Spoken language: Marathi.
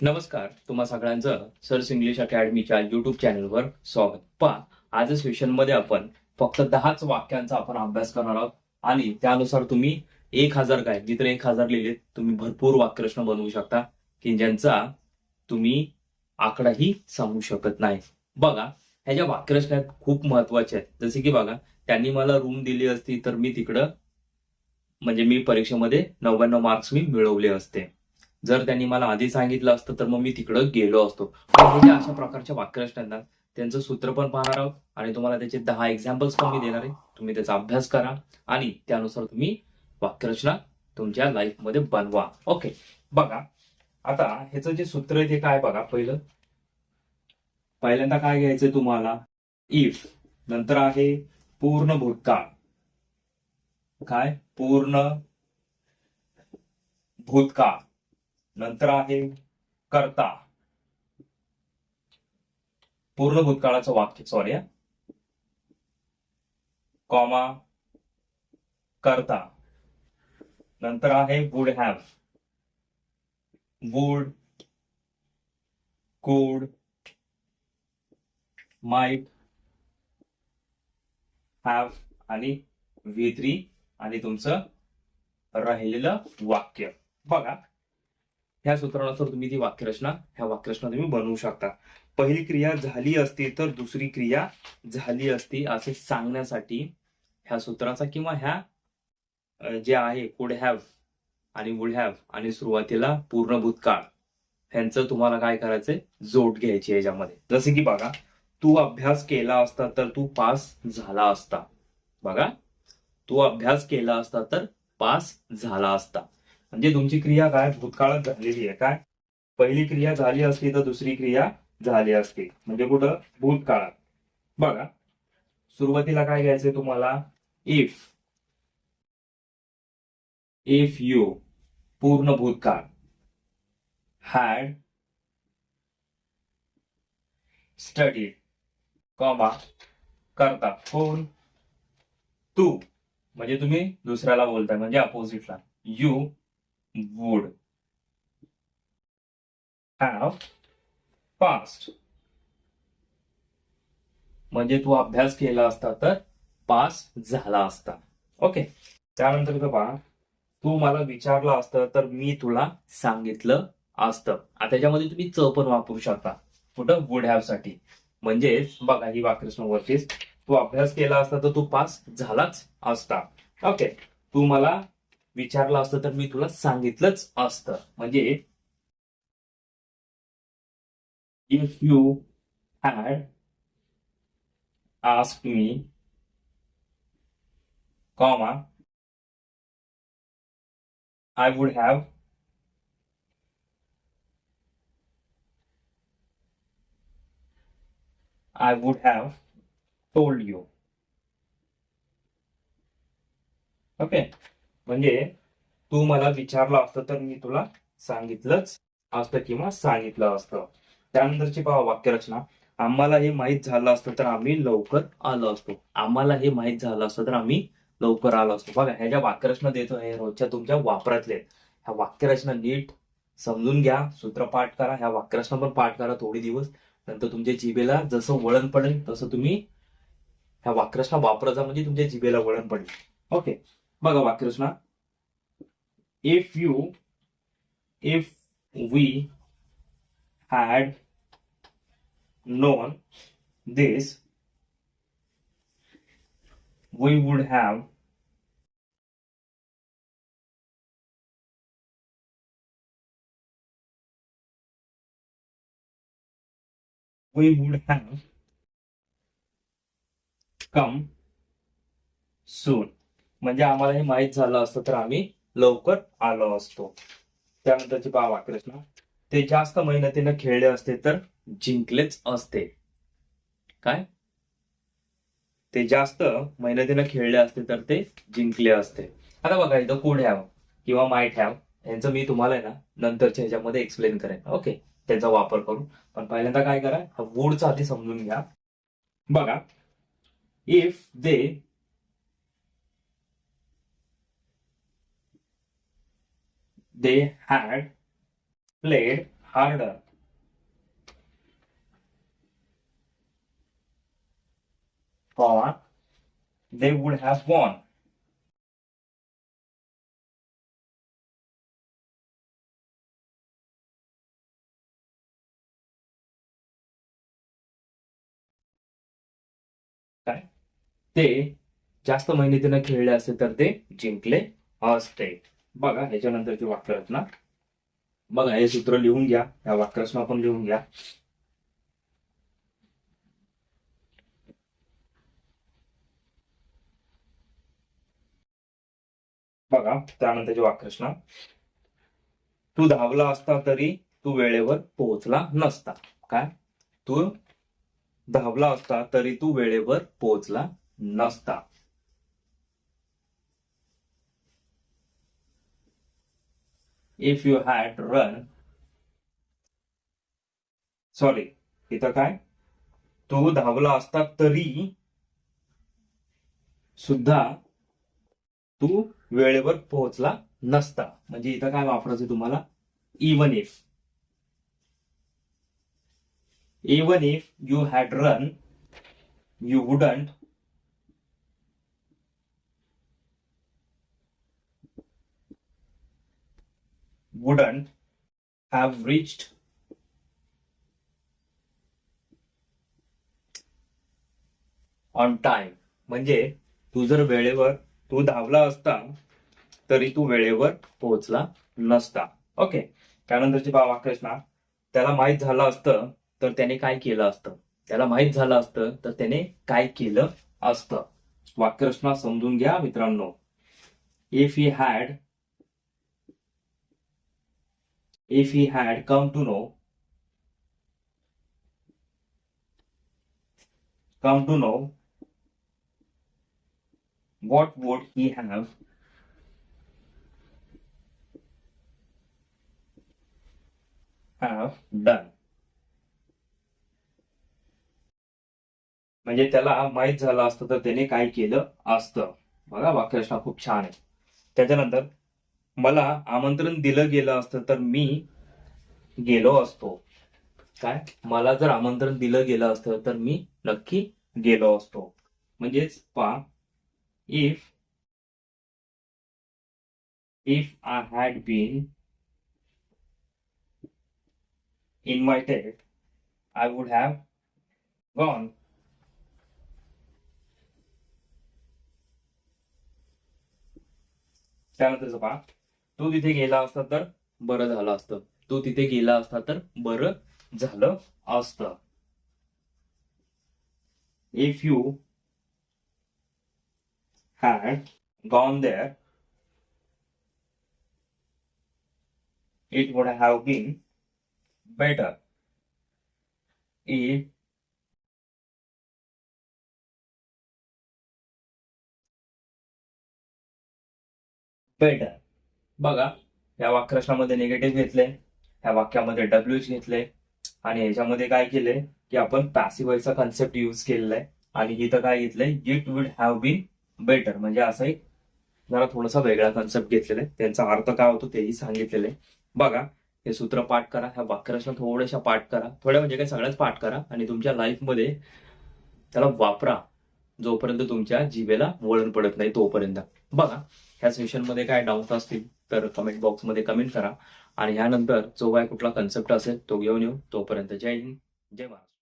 नमस्कार तुम्हा सगळ्यांचं सर्स इंग्लिश अकॅडमीच्या युट्यूब चॅनलवर स्वागत. पहा आज सेशनमध्ये आपण फक्त दहाच वाक्यांचा आपण अभ्यास करणार आहोत आणि त्यानुसार तुम्ही एक हजार काय जिथे एक हजार लिहिलेत तुम्ही भरपूर वाक्यरचना बनवू शकता की ज्यांचा तुम्ही आकडाही सांगू शकत नाही. बघा ह्या ज्या वाक्यरचना आहेत खूप महत्त्वाच्या आहेत. जसे की बघा त्यांनी मला रूम दिली असती तर मी तिकडं म्हणजे मी परीक्षेमध्ये नव्याण्णव मार्क्स मी मिळवले असते. जर त्यांनी मला आधी सांगितलं असतं तर मग मी तिकडं गेलो असतो. म्हणजे अशा प्रकारच्या वाक्यरचना आहेत त्यांचं सूत्र पण पाहणार आहोत आणि तुम्हाला त्याचे दहा एक्झाम्पल्स पण मी देणार आहे. तुम्ही त्याचा अभ्यास करा आणि त्यानुसार तुम्ही वाक्यरचना तुमच्या लाईफमध्ये बनवा. ओके बघा आता ह्याचं जे सूत्र आहे ते काय बघा पहिलं? पहिल्यांदा काय घ्यायचंय तुम्हाला? इफ नंतर आहे पूर्ण भूतकाळ. काय? पूर्ण भूतकाळ. नंतर आहे कर्ता. पूर्ण भूतकाळाचं वाक्य. सॉरी कॉमा कर्ता. नंतर आहे would have would could might have आणि व्ही थ्री आणि तुमचं राहिलेलं वाक्य. बघा. ह्या सूत्रानुसार तुम्ही ती वाक्यरचना ह्या वाक्यरचना तुम्ही बनवू शकता. पहिली क्रिया झाली असती तर दुसरी क्रिया झाली असती असे सांगण्यासाठी ह्या सूत्राचा किंवा ह्या जे आहे कुड हॅव आणि वुड हॅव आणि सुरुवातीला पूर्ण भूतकाळ ह्यांचं तुम्हाला काय करायचंय? जोड घ्यायची याच्यामध्ये. जसे की बघा तू अभ्यास केला असता तर तू पास झाला असता. बघा तू अभ्यास केला असता तर पास झाला असता. म्हणजे तुमची क्रिया काय? भूतकाळात झालेली आहे. काय? पहिली क्रिया झाली असती तर दुसरी क्रिया झाली असती. म्हणजे कुठं? भूतकाळात. बघा. सुरुवातीला काय घ्यायचंय तुम्हाला? इफ इफ यू पूर्ण भूतकाळ. हॅड स्टडी कॉमा करता. कोण? तू. म्हणजे तुम्ही दुसऱ्याला बोलताय. म्हणजे अपोजिटला यू would have passed. म्हणजे तू अभ्यास केला असता तर पास झाला असता. ओके त्यानंतर इथं पहा. तू मला विचारलं असतं तर मी तुला सांगितलं असतं. आता त्याच्यामध्ये तुम्ही च पण वापरू शकता. कुठं? वुड हॅवसाठी. म्हणजेच बघा ही वाक्यरचना तू अभ्यास केला असता तर तू पास झालाच असता. ओके तू मला विचारलं असतं तर मी तुला सांगितलंच असतं. म्हणजे if you had ask me comma I would have I would have told you okay म्हणजे तू मला विचारलं असतं तर मी तुला सांगितलंच असतं किंवा सांगितलं असतं. त्यानंतरची पहा वाक्यरचना. आम्हाला हे माहीत झालं असतं तर आम्ही लवकर आलो असतो. आम्हाला हे माहीत झालं असतं तर आम्ही लवकर आलो असतो. बघा ह्या ज्या वाक्यरचना देतो हे रोजच्या तुमच्या वापरातले ह्या वाक्यरचना नीट समजून घ्या सूत्र पाठ करा. ह्या वाक्यरचना पण पाठ करा थोडे दिवस. नंतर तुमच्या जिबेला जसं वळण पडेल तसं तुम्ही ह्या वाक्यरचना वापरत जा म्हणजे तुमच्या जिबेला वळण पडेल. Okay? बघा वाक्यरचना if you if we had known this, we would have we would have come soon म्हणजे आम्हाला हे माहीत झालं असतं तर आम्ही लवकर आलो असतो. त्यानंतरची पहा वाक्यरचना ते जास्त मेहनतीनं खेळले असते तर जिंकलेच असते. काय? ते जास्त मेहनतीनं खेळले असते तर ते जिंकले असते. आता बघा इथं कुड हॅव किंवा माईट हॅव यांचं मी तुम्हाला आहे ना नंतरच्या ह्याच्यामध्ये एक्सप्लेन करेन. ओके त्याचा वापर करून. पण पहिल्यांदा काय करा? हा वूडचा आधी समजून घ्या. बघा if they they had played harder or they would have won. काय ते जास्त मेहनतीनं खेळले असते तर ते जिंकले असते बघा ह्याच्यानंतरची वाक्यरचना. बघा हे सूत्र लिहून घ्या या वाक्यरचना पण लिहून घ्या. बघा त्यानंतरची वाक्यरचना. तू धावला असता तरी तू वेळेवर पोहोचला नसता. काय? तू धावला असता तरी तू वेळेवर पोहोचला नसता. If you had run sorry इथं काय? तो धावला असता तरी सुद्धा तू वेळेवर पोहोचला नसता. म्हणजे इथं काय वापरायचं तुम्हाला? Even if even if you had run you wouldn't wouldn't have reached on time म्हणजे तू जर वेळेवर तू धावला असता तरी तू वेळेवर पोहोचला नसता. ओके त्यानंतरची बा कृष्णा त्याला माहीत झालं असतं तर त्याने काय केलं असतं? त्याला माहीत झालं असतं तर त्याने काय केलं असतं? वाक्यरचना समजून घ्या मित्रांनो. If he had if he had come to know come to know what would he have have done? म्हणजे त्याला माहीत झालं असतं तर त्याने काय केलं असतं. बघा वाक्यरचना खूप छान आहे. त्याच्यानंतर मला आमंत्रण दिलं गेलं असतं तर मी गेलो असतो. काय? मला जर आमंत्रण दिलं गेलं असतं तर मी नक्की गेलो असतो. म्हणजेच पा if if I had been invited I would have gone त्यानंतरचं पहा. तू तिथे गेला असता तर बर झालं असतं. तू तिथे गेला असता तर बर झालं असत. If you had gone there it would have been better if better बघा या वाक्यरचनामध्ये निगेटिव्ह घेतले ह्या वाक्यामध्ये डब्ल्यूच घेतले आणि ह्याच्यामध्ये काय केलंय की आपण पॅसिव्हचा कन्सेप्ट युज केलेला आहे आणि इथं काय घेतलंय? It would have been better म्हणजे असा एक जरा थोडासा वेगळा कन्सेप्ट घेतलेला आहे. त्यांचा अर्थ काय होतो तेही सांगितलेलं आहे. बघा हे सूत्र पाठ करा ह्या वाक्यरचना थोड्याशा पाठ करा. थोड्या म्हणजे काय? सगळ्याच पाठ करा आणि तुमच्या लाईफमध्ये त्याला वापरा जोपर्यंत तुमच्या जिभेला वळण पडत नाही तोपर्यंत. बघा ह्या सेशनमध्ये काय डाऊट असतील तर कमेंट बॉक्समध्ये कमेंट करा. आणि ह्यानंतर जो काय कुठला कन्सेप्ट असेल तो घेऊन येऊ. तोपर्यंत जय हिंद जय महाराष्ट्र.